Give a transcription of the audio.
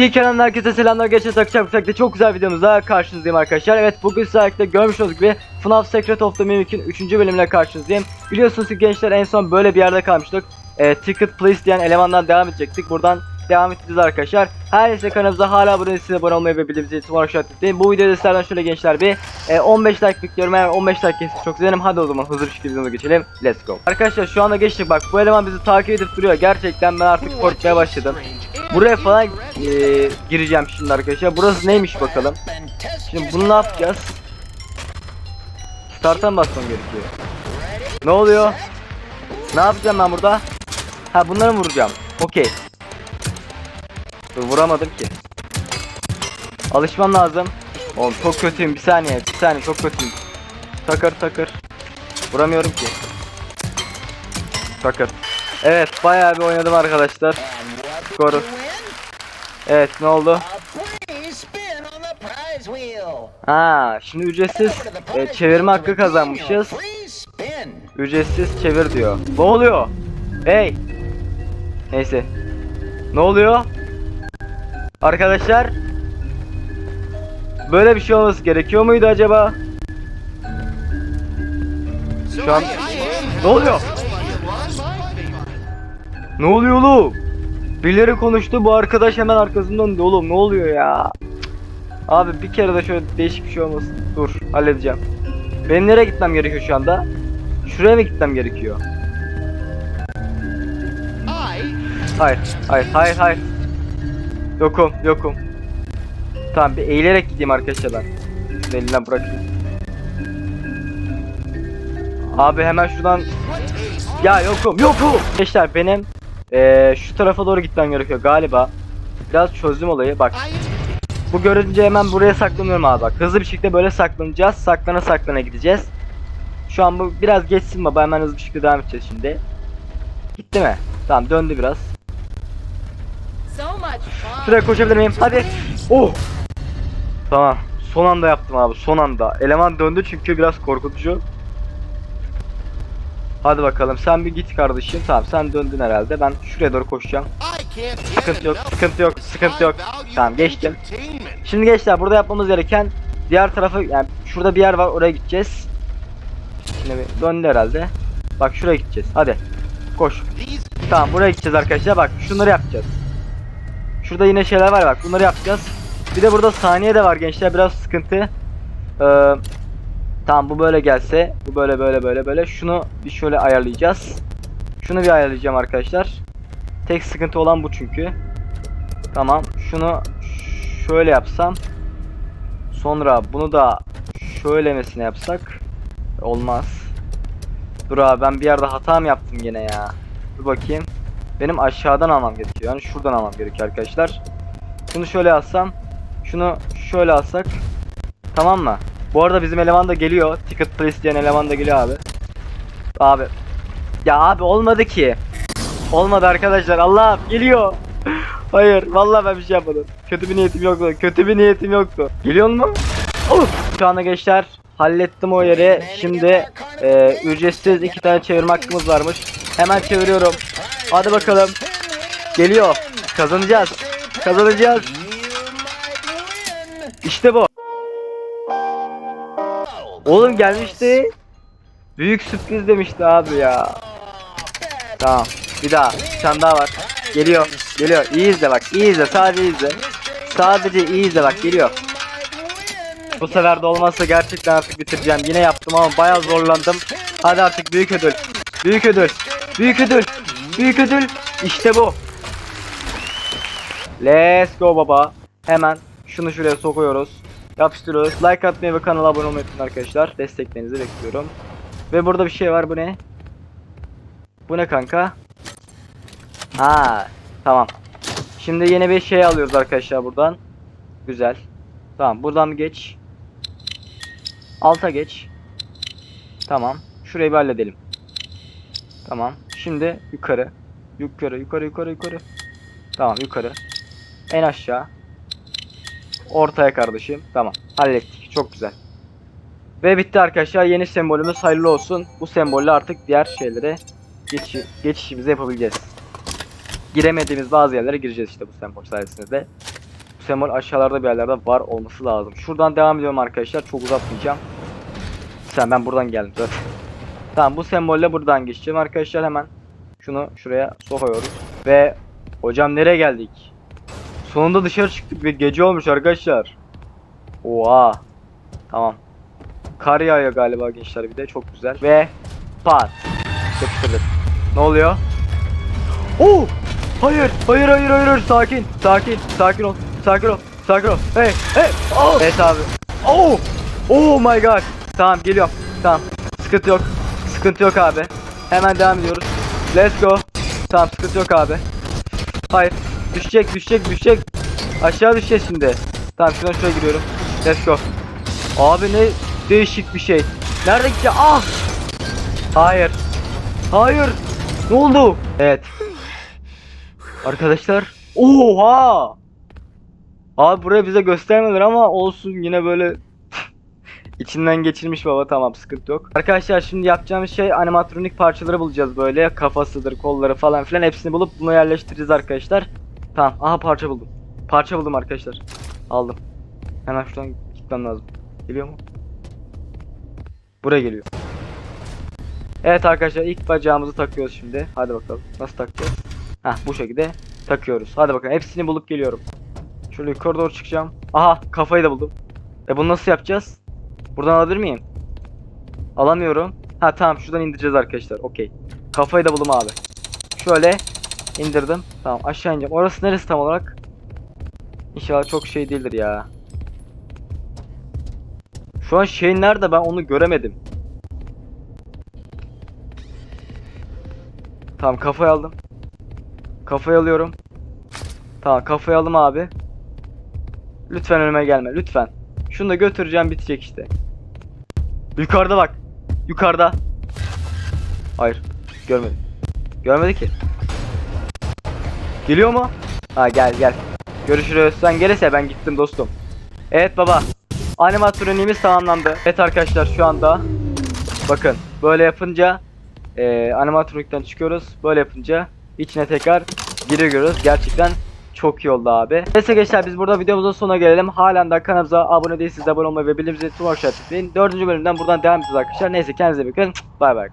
İyi kanalına herkese selamlar. Geçen takacağım takta çok güzel videomuzda karşınızdayım arkadaşlar. Evet bugün sizlerle görmüş olduğunuz gibi FNAF Secret of the Mimic'in 3. bölümüyle karşınızdayım. Biliyorsunuz ki gençler en son böyle bir yerde kalmıştık. Ee, Ticket Please diyen elemandan devam edecektik. Buradan devam edeceğiz arkadaşlar. Her neyse kanalımıza hala abone değilseniz abone olmayı ve bildiğimizi iletişim işaretleyin. Bu videoda sizlerden şöyle gençler bir e, 15 like bekliyorum. Eğer 15 like gelirse çok sevinirim. Hadi o zaman hızlı bir şekilde geçelim. Let's go. Arkadaşlar şu anda geçtik bak bu eleman bizi takip edip duruyor. Gerçekten ben artık korkmaya başladım. Buraya falan e, gireceğim şimdi arkadaşlar. Burası neymiş bakalım. Şimdi bunu ne yapacağız? Start'a mı basmam gerekiyor? Ne oluyor? Ne yapacağım ben burada? Ha bunları mı vuracağım? Okey. Vuramadım ki. Alışmam lazım. Oğlum çok kötüyüm. Bir saniye. Bir saniye çok kötüyüm. Takır takır. Vuramıyorum ki. Takır. Evet bayağı bir oynadım arkadaşlar. Skoru. Evet ne oldu? Ha şimdi ücretsiz e, çevirme hakkı kazanmışız. Ücretsiz çevir diyor. Ne oluyor? Hey. Neyse. Ne oluyor? Arkadaşlar. Böyle bir şey olması gerekiyor muydu acaba? Şu an ne oluyor? Ne oluyor oğlum? Birileri konuştu bu arkadaş hemen arkasından döndü oğlum ne oluyor ya? Abi bir kere de şöyle değişik bir şey olmasın. Dur halledeceğim. Benim nereye gitmem gerekiyor şu anda? Şuraya mı gitmem gerekiyor? Hayır, hayır, hayır, hayır. Yokum, yokum. Tamam bir eğilerek gideyim arkadaşlar ben. Elinden bırakayım. Abi hemen şuradan... Ya yokum, yokum! Gençler benim eee, şu tarafa doğru gitmem gerekiyor galiba. Biraz çözdüm olayı bak. Bu görünce hemen buraya saklanıyorum abi bak. Hızlı bir şekilde böyle saklanacağız. Saklana saklana gideceğiz. Şu an bu biraz geçsin baba hemen hızlı bir şekilde devam edeceğiz şimdi. Gitti mi? Tamam döndü biraz. Şuraya koşabilir miyim? Hadi. Oh. Tamam. Son anda yaptım abi. Son anda. Eleman döndü çünkü biraz korkutucu. Hadi bakalım. Sen bir git kardeşim. Tamam sen döndün herhalde. Ben şuraya doğru koşacağım. Sıkıntı yok, sıkıntı yok, sıkıntı yok. Tamam, geçtim. Şimdi gençler burada yapmamız gereken diğer tarafa yani şurada bir yer var oraya gideceğiz. Şimdi bir döndü herhalde. Bak şuraya gideceğiz. Hadi. Koş. Tamam buraya gideceğiz arkadaşlar. Bak şunları yapacağız. Şurada yine şeyler var bak. Bunları yapacağız. Bir de burada saniye de var gençler. Biraz sıkıntı. Ee, tamam bu böyle gelse. Bu böyle böyle böyle böyle. Şunu bir şöyle ayarlayacağız. Şunu bir ayarlayacağım arkadaşlar. Tek sıkıntı olan bu çünkü. Tamam. Şunu şöyle yapsam. Sonra bunu da şöylemesine yapsak. Olmaz. Dur abi ben bir yerde hata mı yaptım gene ya? Dur bakayım. Benim aşağıdan almam gerekiyor. Yani şuradan almam gerekiyor arkadaşlar. Şunu şöyle alsam. Şunu şöyle alsak. Tamam mı? Bu arada bizim eleman da geliyor. Ticket please diyen eleman da geliyor abi. Abi. Ya abi olmadı ki. Olmadı arkadaşlar. Allah geliyor. Hayır vallahi ben bir şey yapmadım. Kötü bir niyetim yoktu. Kötü bir niyetim yoktu. Geliyor mu? Of. Şu anda gençler hallettim o yeri. Şimdi e, ücretsiz iki tane çevirme hakkımız varmış. Hemen çeviriyorum. Hadi bakalım. Geliyor. Kazanacağız. Kazanacağız. İşte bu. Oğlum gelmişti. Büyük sürpriz demişti abi ya. Tamam. Bir daha. Bir tane daha var. Geliyor. Geliyor. İyi izle bak. İyi izle. Sadece izle. Sadece iyi izle bak. Geliyor. Bu sefer de olmazsa gerçekten artık bitireceğim. Yine yaptım ama bayağı zorlandım. Hadi artık büyük ödül. Büyük ödül. Büyük ödül. Büyük ödül. İşte bu. Let's go baba. Hemen şunu şuraya sokuyoruz. Yapıştırıyoruz. Like atmayı ve kanala abone olmayı unutmayın arkadaşlar. Desteklerinizi bekliyorum. Ve burada bir şey var. Bu ne? Bu ne kanka? Ha, tamam. Şimdi yeni bir şey alıyoruz arkadaşlar buradan. Güzel. Tamam, buradan geç. Alta geç. Tamam. Şurayı bir halledelim. Tamam. Şimdi yukarı. Yukarı, yukarı, yukarı, yukarı. Tamam, yukarı. En aşağı. Ortaya kardeşim. Tamam. Hallettik. Çok güzel. Ve bitti arkadaşlar. Yeni sembolümüz hayırlı olsun. Bu sembolle artık diğer şeylere geç geçişimizi yapabileceğiz. Giremediğimiz bazı yerlere gireceğiz işte bu sembol sayesinde de. sembol aşağılarda bir yerlerde var olması lazım. Şuradan devam ediyorum arkadaşlar. Çok uzatmayacağım. Sen ben buradan geldim zaten. Tamam bu sembolle buradan geçeceğim arkadaşlar hemen. Şunu şuraya sokuyoruz. Ve hocam nereye geldik? Sonunda dışarı çıktık ve gece olmuş arkadaşlar. Oha. Tamam. Kar yağıyor galiba gençler bir de çok güzel. Ve pat. Yapıştırdık. Ne oluyor? Oo! Hayır, hayır, hayır, hayır, hayır. Sakin, sakin, sakin ol, sakin ol, sakin ol. Hey, hey. Oh. Evet abi. Oh! Oh my god. Tamam geliyorum. Tamam. Sıkıntı yok. Sıkıntı yok abi. Hemen devam ediyoruz. Let's go. Tamam sıkıntı yok abi. Hayır. Düşecek, düşecek, düşecek. Aşağı düşeceğiz şimdi. Tamam şuradan şuraya giriyorum. Let's go. Abi ne değişik bir şey. Nerede gideceğim? Ah! Hayır. Hayır. Ne oldu? Evet. Arkadaşlar. Oha! Abi buraya bize göstermediler ama olsun yine böyle içinden geçirmiş baba tamam sıkıntı yok. Arkadaşlar şimdi yapacağımız şey animatronik parçaları bulacağız böyle kafasıdır kolları falan filan hepsini bulup bunu yerleştireceğiz arkadaşlar. Tamam aha parça buldum. Parça buldum arkadaşlar. Aldım. Hemen şuradan gitmem lazım. Geliyor mu? Buraya geliyor. Evet arkadaşlar ilk bacağımızı takıyoruz şimdi. Hadi bakalım. Nasıl takacağız? Heh bu şekilde takıyoruz. Hadi bakalım hepsini bulup geliyorum. Şöyle yukarı doğru çıkacağım. Aha kafayı da buldum. E bunu nasıl yapacağız? Buradan alabilir miyim? Alamıyorum. Ha tamam şuradan indireceğiz arkadaşlar. Okey. Kafayı da buldum abi. Şöyle indirdim. Tamam aşağı ineceğim. Orası neresi tam olarak? İnşallah çok şey değildir ya. Şu an şey nerede ben onu göremedim. Tamam kafayı aldım. Kafayı alıyorum. Tamam kafayı aldım abi. Lütfen önüme gelme lütfen. Şunu da götüreceğim bitecek işte. Yukarıda bak. Yukarıda. Hayır. Görmedim. Görmedi ki. Geliyor mu? Ha gel gel. Görüşürüz. Sen gelirse ben gittim dostum. Evet baba. Animatroniğimiz tamamlandı. Evet arkadaşlar şu anda bakın böyle yapınca e, animatronikten çıkıyoruz. Böyle yapınca içine tekrar giriyoruz. Gerçekten çok iyi oldu abi. Neyse gençler biz burada videomuzun sonuna gelelim. Halen daha kanalımıza abone değilseniz abone olmayı ve bildirim zilini tüm akşam. Dördüncü bölümden buradan devam edeceğiz arkadaşlar. Neyse kendinize bakın. Bay bay.